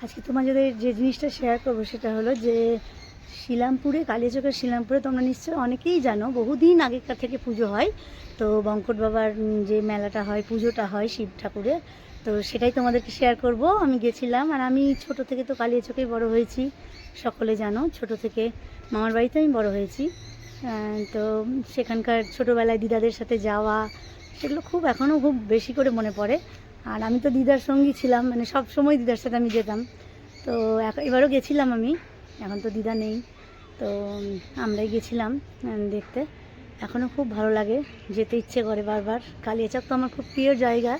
আজকে তোমাদের যে জিনিসটা শেয়ার করব সেটা হলো যে, শিলামপুরে, কালিয়াচকের শিলামপুরে তোমরা নিশ্চয়ই অনেকেই জানো, বহুদিন আগেকার থেকে পুজো হয়। তো বঙ্কট বাবার যে মেলাটা হয়, পুজোটা হয় শিব ঠাকুরের। তো সেটাই তোমাদেরকে শেয়ার করব। আমি গেছিলাম আর আমি ছোট থেকে তো কালিয়াচকেই বড় হয়েছি, সকলে জানো, ছোট থেকে মামার বাড়িতে আমি বড় হয়েছি। তো সেখানকার ছোটোবেলায় দিদাদের সাথে যাওয়া, সেগুলো খুব এখনও খুব বেশি করে মনে পড়ে। আর আমি তো দিদার সঙ্গী ছিলাম মানে সব সময় দিদার সাথে আমি যেতাম। তো এবারও গেছিলাম আমি, এখন তো দিদা নেই। তো আমরাই গেছিলাম দেখতে। এখনও খুব ভালো লাগে, যেতে ইচ্ছে করে বারবার। কালিয়াচক তো আমার খুব প্রিয় জায়গা,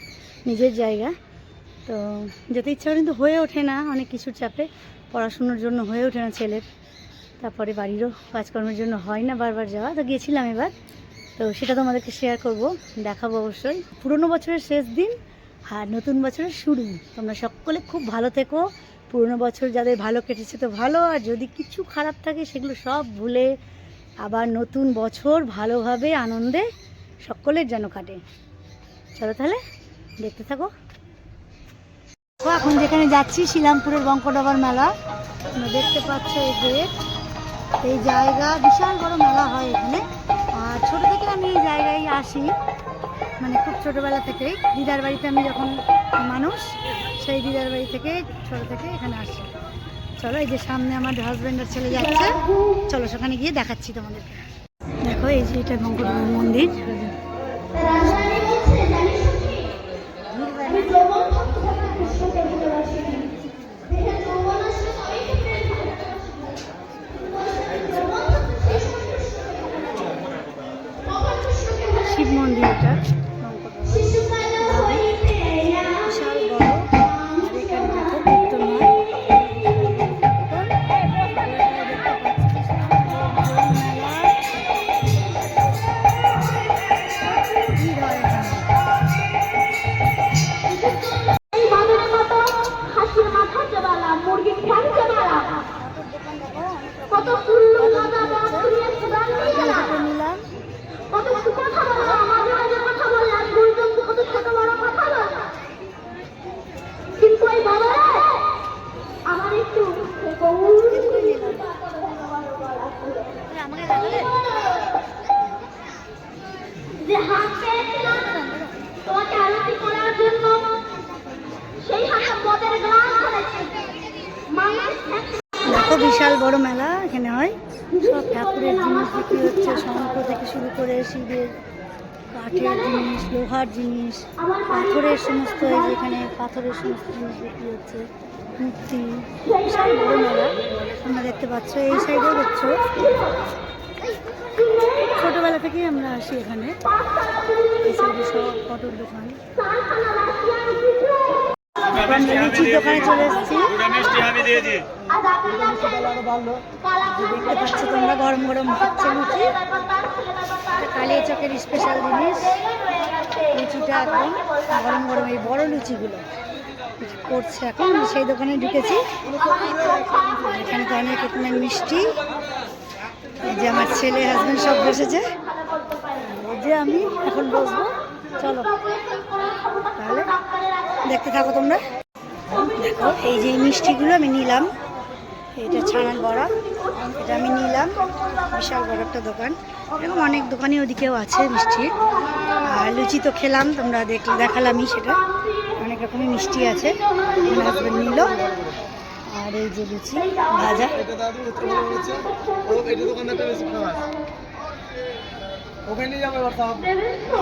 নিজের জায়গা। তো যেতে ইচ্ছে করে কিন্তু হয়ে ওঠে না অনেক কিছুর চাপে। পড়াশুনোর জন্য হয়ে ওঠে না ছেলের। তারপরে বাড়িরও কাজকর্মের জন্য হয় না বারবার যাওয়া। তো গিয়েছিলাম এবার। তো সেটা তোমাদেরকে শেয়ার করব, দেখাবো অবশ্যই। পুরনো বছরের শেষ দিন আর নতুন বছরের শুরু। তোমরা সকলে খুব ভালো থেকো। পুরনো বছর যাদের ভালো কেটেছে তো ভালো, আর যদি কিছু খারাপ থাকে সেগুলো সব ভুলে আবার নতুন বছর ভালোভাবে আনন্দে সকলের যেন কাটে। চলো তাহলে, দেখতে থাকো। এখন যেখানে যাচ্ছি, শিলামপুরের বঙ্কডাবার মেলা। তোমরা দেখতে পাচ্ছ এই গেট এই জায়গা, বিশাল বড় মেলা হয় এখানে। আর ছোট থেকে আমি এই জায়গায় আসি। মানে খুব ছোটোবেলা থেকেই দিদার বাড়িতে আমি যখন মানুষ, সেই দিদার বাড়ি থেকে, ছোটো থেকে এখানে আসি। চলো, এই যে সামনে আমার হাজব্যান্ডের ছেলে যাচ্ছে। চলো, সেখানে গিয়ে দেখাচ্ছি তোমাদেরকে। দেখো, এই যে এটা বঙ্কটবাবু মন্দির। শিব মন্দির এটা। যে তোমাকে আরতি করার জন্য সেই দেখো বিশাল বড় মেলা এখানে হয়। সব ঠাকুরের জিনিস বিক্রি হচ্ছে, শঙ্খ থেকে শুরু করে শিবের কাঠের জিনিস, লোহার জিনিস, পাথরের সমস্ত এখানে পাথরের সমস্ত জিনিস বিক্রি হচ্ছে, মূর্তি, বিশাল বড় মেলা। তোমরা দেখতে পাচ্ছ, এই সাইডেও দেখছ। ছোটোবেলা থেকেই আমরা আসি এখানে। সব ফটোর দোকান। লিচির দোকানে চলে এসেছি। দেখতে পাচ্ছ তোমরা গরম গরম হচ্ছে লুচি কালিয়া চকের স্পেশাল জিনিস। লুচিটা এখন গরম গরম এই বড় লুচিগুলো করছে এখন। সেই দোকানে ঢুকেছি। এখানে তো অনেক মিষ্টি। এই যে আমার ছেলে হাজব্যান্ড সব বসেছে। যে আমি এখন বসবো। চলো। তাহলে দেখতে থাকো তোমরা। দেখো, এই যে মিষ্টিগুলো আমি নিলাম। এটা ছানার বড়া। এটা আমি নিলাম। বিশাল বড় একটা দোকান। এরকম অনেক দোকানই ওদিকেও আছে মিষ্টি। আর লুচি তো খেলাম, তোমরা দেখ, দেখালামই সেটা। অনেক রকমের মিষ্টি আছে। আমার নিল। আর এই যে লুচি ভাজা।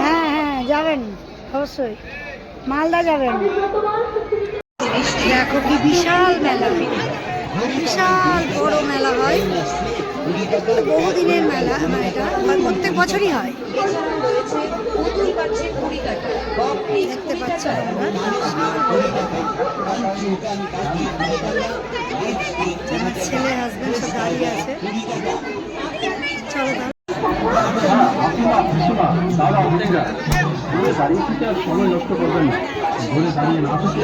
হ্যাঁ হ্যাঁ যাবেন অবশ্যই। মালদা যাবেন। দেখো কি বিশাল মেলা বিশাল বড় মেলা হয়। বহুদিনের মেলা মানে এটা। প্রত্যেক বছরই হয়। দেখতে পাচ্ছ আমার ছেলে হাজবেন্ড সব দাঁড়িয়ে আছে। চলো সময় নষ্ট করবেন না ঘুরে দাঁড়িয়ে না থেকে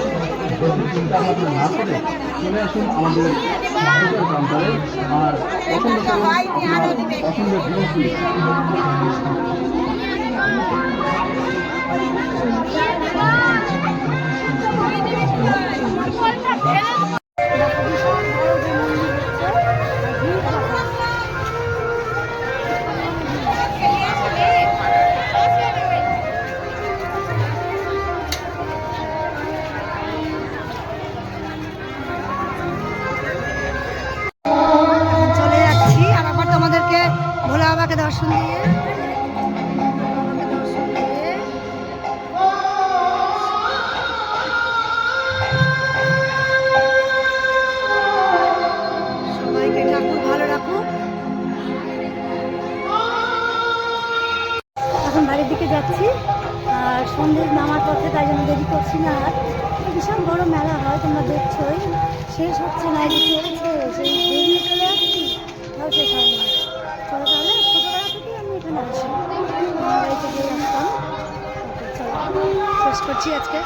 চিন্তা ভাবনা না করে চলে আসুন আমাদের প্রান্তরে আর পছন্দ করুন পছন্দের জিনিসগুলি চলে যাচ্ছি আর আবার তোমাদেরকে ভোলা বাবাকে দর্শন দিয়ে দিকে যাচ্ছি। আর সন্ধ্যের নামার পথে তাই জন্য দেরি করছি না। আর ভীষণ বড় মেলা হয়, তোমরা দেখছোই। শেষ হচ্ছে না যে চলছে, সেই বেরিয়ে চলে আসছি, তাও শেষ হয় না। চলো তাহলে, ছোটোবেলা থেকেই আমি এখানে আসি মামার বাড়ি থেকে আসতাম শেষ করছি আজকে।